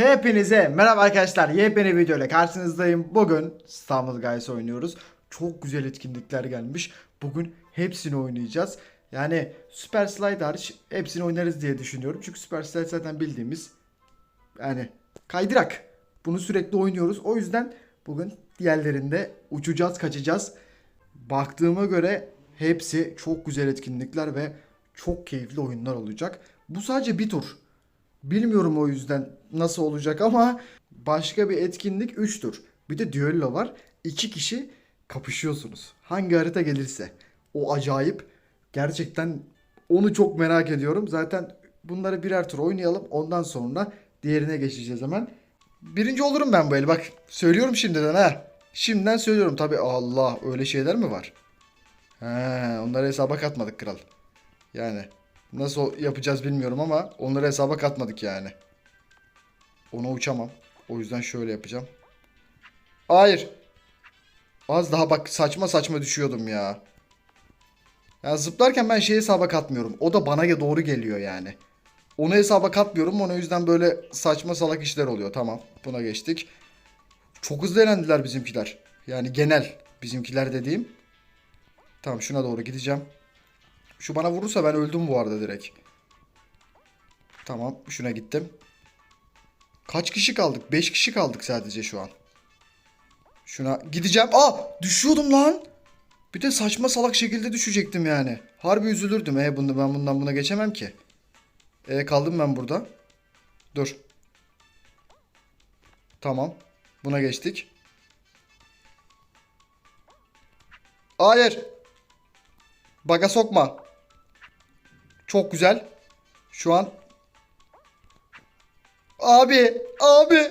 Hepinize merhaba arkadaşlar. Yepyeni video ile karşınızdayım. Bugün İstanbul Guys oynuyoruz. Çok güzel etkinlikler gelmiş. Bugün hepsini oynayacağız. Yani Super Slide hariç hepsini oynarız diye düşünüyorum. Çünkü Super Slide zaten bildiğimiz yani kaydırak. Bunu sürekli oynuyoruz. O yüzden bugün diğerlerinde uçacağız, kaçacağız. Baktığıma göre hepsi çok güzel etkinlikler ve çok keyifli oyunlar olacak. Bu sadece bir tur. Bilmiyorum o yüzden nasıl olacak ama başka bir etkinlik 3 tur. Bir de düello var. 2 kişi kapışıyorsunuz. Hangi harita gelirse. O acayip. Gerçekten onu çok merak ediyorum. Zaten bunları birer tur oynayalım. Ondan sonra diğerine geçeceğiz hemen. Birinci olurum ben bu el. Bak söylüyorum şimdiden ha. Şimdiden söylüyorum tabi Allah öyle şeyler mi var? He, onları hesaba katmadık kral. Yani nasıl yapacağız bilmiyorum ama onları hesaba katmadık yani. Ona uçamam. O yüzden şöyle yapacağım. Hayır. Az daha bak saçma saçma düşüyordum ya. Ya zıplarken ben şeyi hesaba katmıyorum. O da bana doğru geliyor yani. Onu hesaba katmıyorum. Ona yüzden böyle saçma salak işler oluyor. Tamam. Buna geçtik. Çok hızlı elendiler bizimkiler. Yani genel bizimkiler dediğim. Tamam şuna doğru gideceğim. Şu bana vurursa ben öldüm bu arada direkt. Tamam şuna gittim. Kaç kişi kaldık? 5 kişi kaldık sadece şu an. Şuna gideceğim. Aa düşüyordum lan. Bir de saçma salak şekilde düşecektim yani. Harbi üzülürdüm. E bunu ben bundan buna geçemem ki. E kaldım ben burada. Dur. Tamam. Buna geçtik. Hayır. Baga sokma. Çok güzel. Şu an. Abi. Abi.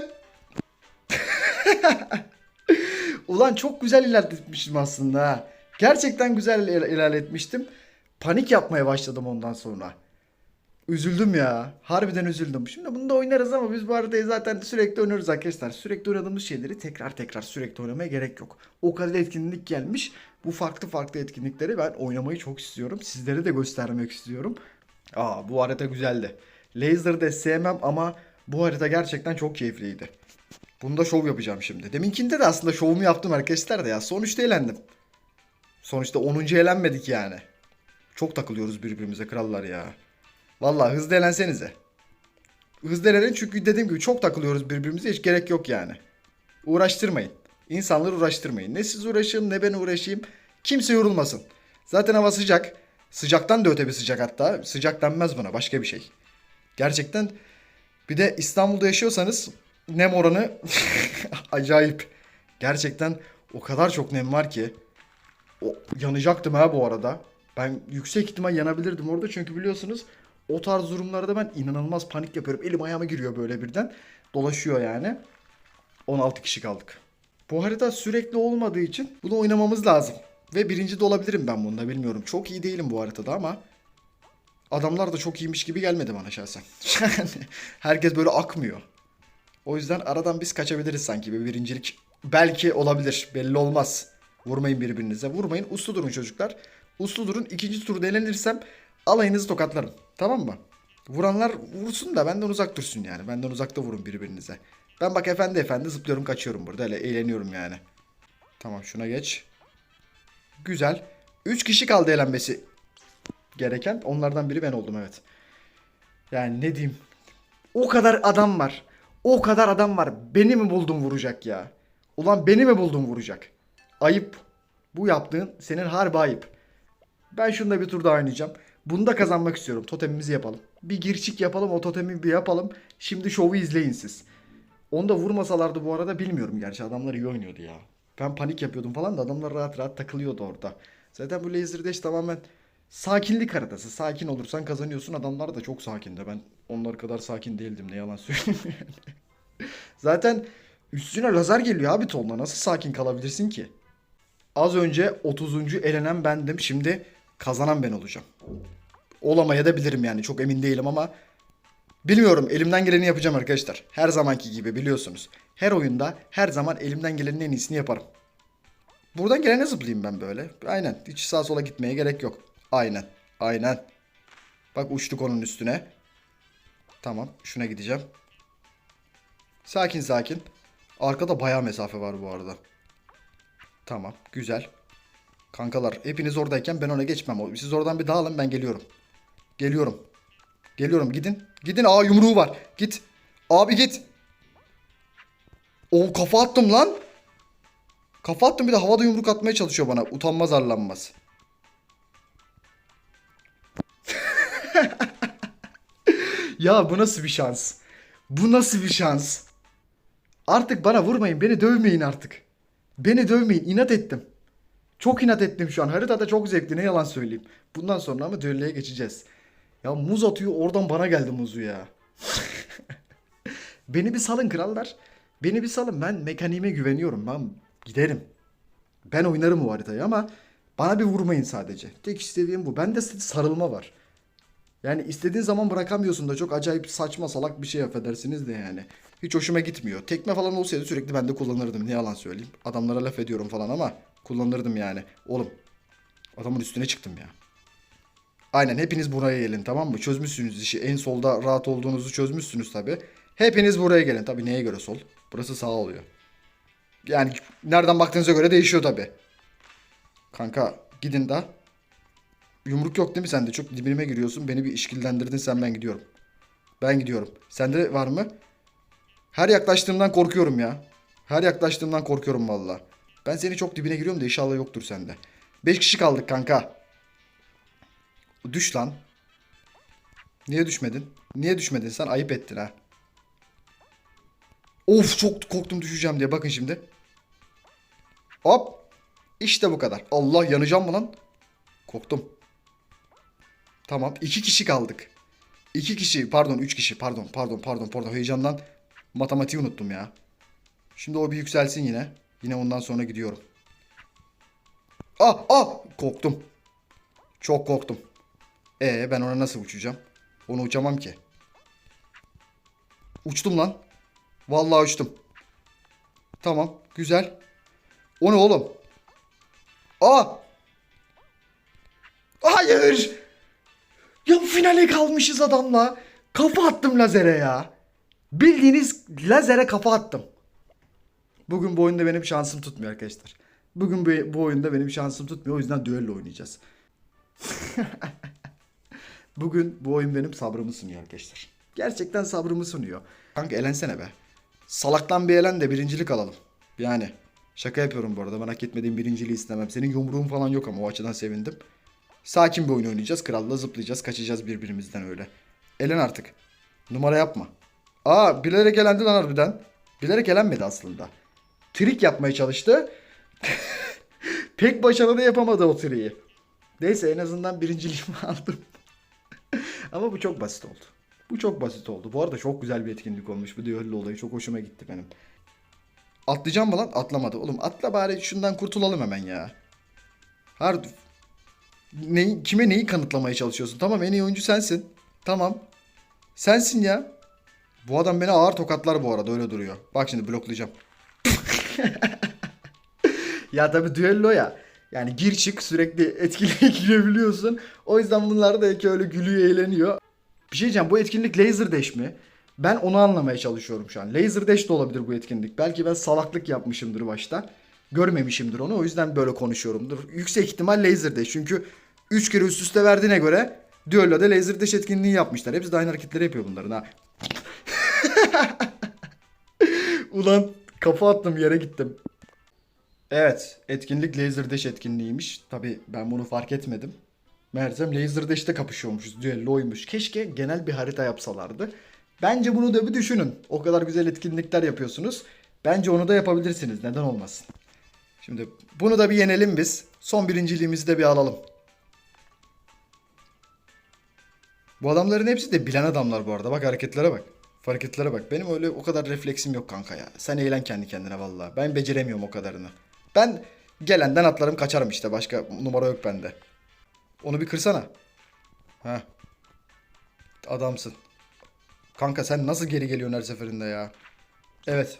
Ulan çok güzel ilerletmiştim aslında. Gerçekten güzel il- ilerletmiştim. Panik yapmaya başladım ondan sonra. Üzüldüm ya. Harbiden üzüldüm. Şimdi bunu da oynarız ama biz bu arada zaten sürekli oynuyoruz arkadaşlar. Sürekli oynadığımız şeyleri tekrar tekrar sürekli oynamaya gerek yok. O kadar etkinlik gelmiş. Bu farklı farklı etkinlikleri ben oynamayı çok istiyorum. Sizlere de göstermek istiyorum. Aa bu harita güzeldi. Laser'ı da sevmem ama bu harita gerçekten çok keyifliydi. Bunda şov yapacağım şimdi. Deminkinde de aslında şovumu yaptım arkadaşlar da ya. Sonuçta eğlendim. Sonuçta 10. eğlenmedik yani. Çok takılıyoruz birbirimize krallar ya. Vallahi hızlı eğlensenize. Hızlı eğlenin çünkü dediğim gibi çok takılıyoruz birbirimize hiç gerek yok yani. Uğraştırmayın. İnsanları uğraştırmayın. Ne siz uğraşın ne ben uğraşayım. Kimse yorulmasın. Zaten hava sıcak. Sıcaktan da öte bir sıcak hatta. Sıcak denmez buna başka bir şey. Gerçekten bir de İstanbul'da yaşıyorsanız nem oranı acayip. Gerçekten o kadar çok nem var ki. O, yanacaktım ha bu arada. Ben yüksek ihtimal yanabilirdim orada çünkü biliyorsunuz o tarz durumlarda ben inanılmaz panik yapıyorum. Elim ayağıma giriyor böyle birden. Dolaşıyor yani. 16 kişi kaldık. Bu harita sürekli olmadığı için bunu oynamamız lazım. Ve birinci de olabilirim ben bunda bilmiyorum. Çok iyi değilim bu haritada ama adamlar da çok iyiymiş gibi gelmedi bana şahsen. Herkes böyle akmıyor. O yüzden aradan biz kaçabiliriz sanki bir birincilik. Belki olabilir. Belli olmaz. Vurmayın birbirinize. Vurmayın. Uslu durun çocuklar. Uslu durun. İkinci turda elenirsem alayınızı tokatlarım. Tamam mı? Vuranlar vursun da benden uzak dursun yani. Benden uzakta vurun birbirinize. Ben bak efendi efendi zıplıyorum kaçıyorum burada. Öyle eğleniyorum yani. Tamam şuna geç. Güzel. 3 kişi kaldı eğlenmesi gereken. Onlardan biri ben oldum evet. Yani ne diyeyim. O kadar adam var. O kadar adam var. Beni mi buldun vuracak ya? Ulan beni mi buldun vuracak? Ayıp. Bu yaptığın senin harbi ayıp. Ben şunda bir tur daha oynayacağım. Bunu da kazanmak istiyorum. Totemimizi yapalım. Bir girçik yapalım. O totemi bir yapalım. Şimdi şovu izleyin siz. Onu da vurmasalardı bu arada bilmiyorum gerçi. Adamlar iyi oynuyordu ya. Ben panik yapıyordum falan da adamlar rahat rahat takılıyordu orada. Zaten bu Laser Dash tamamen sakinlik haritası. Sakin olursan kazanıyorsun. Adamlar da çok sakindi. Ben onlar kadar sakin değildim. Ne yalan söyleyeyim yani. Zaten üstüne lazer geliyor abi tonla. Nasıl sakin kalabilirsin ki? Az önce 30. elenen bendim. Şimdi kazanan ben olacağım. Olamaya da bilirim yani. Çok emin değilim ama bilmiyorum. Elimden geleni yapacağım arkadaşlar. Her zamanki gibi biliyorsunuz. Her oyunda her zaman elimden gelenin en iyisini yaparım. Buradan gelene zıplayayım ben böyle. Aynen. Hiç sağa sola gitmeye gerek yok. Aynen. Aynen. Bak uçtuk onun üstüne. Tamam. Şuna gideceğim. Sakin sakin. Arkada bayağı mesafe var bu arada. Tamam güzel. Kankalar hepiniz oradayken ben ona geçmem. Siz oradan bir dağılın ben geliyorum. Geliyorum. Geliyorum gidin. Gidin aa yumruğu var. Git. Abi git. O kafa attım lan. Kafa attım bir de havada yumruk atmaya çalışıyor bana. Utanmaz arlanmaz. ya bu nasıl bir şans? Bu nasıl bir şans? Artık bana vurmayın. Beni dövmeyin artık. Beni dövmeyin. İnat ettim. Çok inat ettim şu an. Haritada çok zevkli. Ne yalan söyleyeyim. Bundan sonra ama düelleye geçeceğiz. Ya muz atıyor. Oradan bana geldi muzu ya. Beni bir salın krallar. Beni bir salın. Ben mekaniğime güveniyorum. Ben giderim. Ben oynarım o haritayı ama bana bir vurmayın sadece. Tek istediğim bu. Bende sarılma var. Yani istediğin zaman bırakamıyorsun da çok acayip saçma salak bir şey affedersiniz de yani. Hiç hoşuma gitmiyor. Tekme falan olsaydı sürekli ben de kullanırdım. Ne yalan söyleyeyim. Adamlara laf ediyorum falan ama kullanırdım yani. Oğlum adamın üstüne çıktım ya. Aynen hepiniz buraya gelin tamam mı? Çözmüşsünüz işi. En solda rahat olduğunuzu çözmüşsünüz tabi. Hepiniz buraya gelin. Tabi neye göre sol? Burası sağ oluyor. Yani nereden baktığınıza göre değişiyor tabi. Kanka gidin da. Yumruk yok değil mi sende? Çok dibime giriyorsun. Beni bir işkillendirdin sen ben gidiyorum. Ben gidiyorum. Sende var mı? Her yaklaştığımdan korkuyorum ya. Her yaklaştığımdan korkuyorum valla. Ben seni çok dibine giriyorum da inşallah yoktur sende. 5 kişi kaldık kanka. Düş lan. Niye düşmedin? Niye düşmedin sen? Ayıp ettin ha. Of çok korktum düşeceğim diye. Bakın şimdi. Hop. İşte bu kadar. Allah yanacağım mı lan? Korktum. Tamam. iki kişi kaldık. İki kişi. Pardon. Üç kişi. Pardon. Pardon. Pardon. Pardon. Heyecandan matematiği unuttum ya. Şimdi o bir yükselsin yine. Yine ondan sonra gidiyorum. Ah ah. Korktum. Çok korktum. E ben ona nasıl uçacağım? Onu uçamam ki. Uçtum lan. Vallahi uçtum. Tamam. Güzel. O ne oğlum? Aa! Hayır! Ya finale kalmışız adamla. Kafa attım lazere ya. Bildiğiniz lazere kafa attım. Bugün bu oyunda benim şansım tutmuyor arkadaşlar. Bugün bu, bu oyunda benim şansım tutmuyor. O yüzden düello oynayacağız. Bugün bu oyun benim sabrımı sunuyor arkadaşlar. Gerçekten sabrımı sunuyor. Kanka elensene be. Salaktan bir elen de birincilik alalım. Yani şaka yapıyorum bu arada. Ben hak etmediğim birinciliği istemem. Senin yumruğun falan yok ama o açıdan sevindim. Sakin bir oyun oynayacağız. Kralla zıplayacağız. Kaçacağız birbirimizden öyle. Elen artık. Numara yapma. Aa bilerek elendi lan harbiden. Bilerek elenmedi aslında. Trik yapmaya çalıştı. Pek başarılı yapamadı o triyi. Neyse en azından birinciliğimi aldım. Ama bu çok basit oldu. Bu çok basit oldu. Bu arada çok güzel bir etkinlik olmuş. Bu düello olayı çok hoşuma gitti benim. Atlayacağım mı lan? Atlamadı. Oğlum atla bari şundan kurtulalım hemen ya. Har neyi, kime neyi kanıtlamaya çalışıyorsun? Tamam en iyi oyuncu sensin. Tamam. Sensin ya. Bu adam beni ağır tokatlar bu arada öyle duruyor. Bak şimdi bloklayacağım. ya tabii düello ya. Yani gir çık sürekli etkileye girebiliyorsun. O yüzden bunlar da öyle gülüyor eğleniyor. Bir şey diyeceğim bu etkinlik Laser Dash mi? Ben onu anlamaya çalışıyorum şu an. Laser Dash de olabilir bu etkinlik. Belki ben salaklık yapmışımdır başta. Görmemişimdir onu o yüzden böyle konuşuyorumdur. Yüksek ihtimal Laser Dash çünkü 3 kere üst üste verdiğine göre Duello'da Laser Dash etkinliği yapmışlar. Hepsi de aynı hareketleri yapıyor bunların ha. Ulan kafa attım yere gittim. Evet, etkinlik Laser Dash etkinliğiymiş. Tabi ben bunu fark etmedim. Meğersem Laser Dash'te kapışıyormuşuz. Düello oymuş. Keşke genel bir harita yapsalardı. Bence bunu da bir düşünün. O kadar güzel etkinlikler yapıyorsunuz. Bence onu da yapabilirsiniz. Neden olmasın? Şimdi bunu da bir yenelim biz. Son birinciliğimizi de bir alalım. Bu adamların hepsi de bilen adamlar bu arada. Bak hareketlere bak. Hareketlere bak. Benim öyle o kadar refleksim yok kanka ya. Sen eğlen kendi kendine vallahi. Ben beceremiyorum o kadarını. Ben gelenden atlarım kaçarım işte. Başka numara yok bende. Onu bir kırsana. Ha. Adamsın. Kanka sen nasıl geri geliyorsun her seferinde ya? Evet.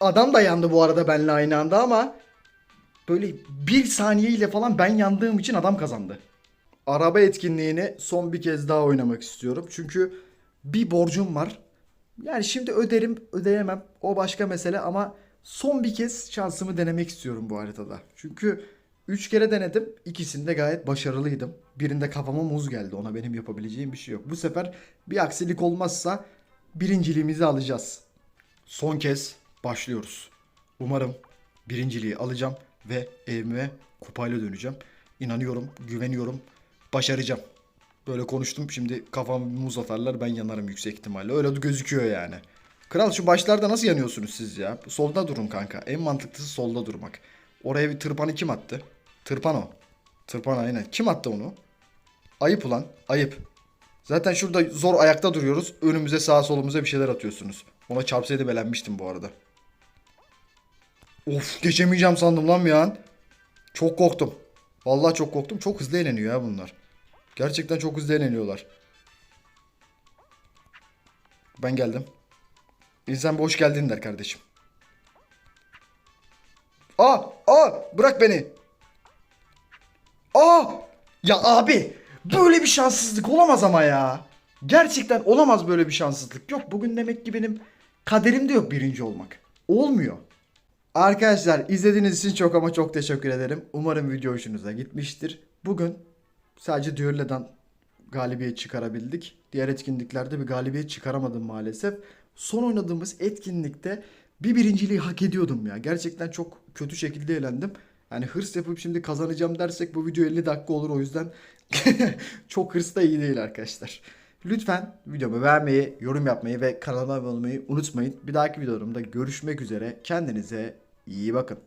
Adam da yandı bu arada benimle aynı anda ama böyle bir saniyeyle falan ben yandığım için adam kazandı. Araba etkinliğini son bir kez daha oynamak istiyorum. Çünkü bir borcum var. Yani şimdi öderim, ödeyemem. O başka mesele ama son bir kez şansımı denemek istiyorum bu haritada. Çünkü 3 kere denedim. İkisinde gayet başarılıydım. Birinde kafama muz geldi. Ona benim yapabileceğim bir şey yok. Bu sefer bir aksilik olmazsa birinciliğimizi alacağız. Son kez başlıyoruz. Umarım birinciliği alacağım ve evime kupayla döneceğim. İnanıyorum, güveniyorum, başaracağım. Böyle konuştum şimdi kafam muz atarlar ben yanarım yüksek ihtimalle. Öyle gözüküyor yani. Kral şu başlarda nasıl yanıyorsunuz siz ya? Solda durun kanka. En mantıklısı solda durmak. Oraya bir tırpanı kim attı? Tırpan o. Tırpan aynen. Kim attı onu? Ayıp ulan. Ayıp. Zaten şurada zor ayakta duruyoruz. Önümüze sağa solumuza bir şeyler atıyorsunuz. Ona çarpsaydı belenmiştim bu arada. Of geçemeyeceğim sandım lan bir an. Çok korktum. Vallahi çok korktum. Çok hızlı eğleniyor ya bunlar. Gerçekten çok hızlı eğleniyorlar. Ben geldim. İnsan bir hoş geldin der kardeşim. Aa, aa, bırak beni. Aa, ya abi, böyle bir şanssızlık olamaz ama ya. Gerçekten olamaz böyle bir şanssızlık. Yok bugün demek ki benim kaderimde yok birinci olmak. Olmuyor. Arkadaşlar izlediğiniz için çok ama çok teşekkür ederim. Umarım video hoşunuza gitmiştir. Bugün sadece düellodan galibiyet çıkarabildik. Diğer etkinliklerde bir galibiyet çıkaramadım maalesef. Son oynadığımız etkinlikte bir birinciliği hak ediyordum ya. Gerçekten çok kötü şekilde eğlendim. Yani hırs yapıp şimdi kazanacağım dersek bu video 50 dakika olur o yüzden çok hırs da iyi değil arkadaşlar. Lütfen videomu beğenmeyi, yorum yapmayı ve kanalıma abone olmayı unutmayın. Bir dahaki videolarımda görüşmek üzere. Kendinize iyi bakın.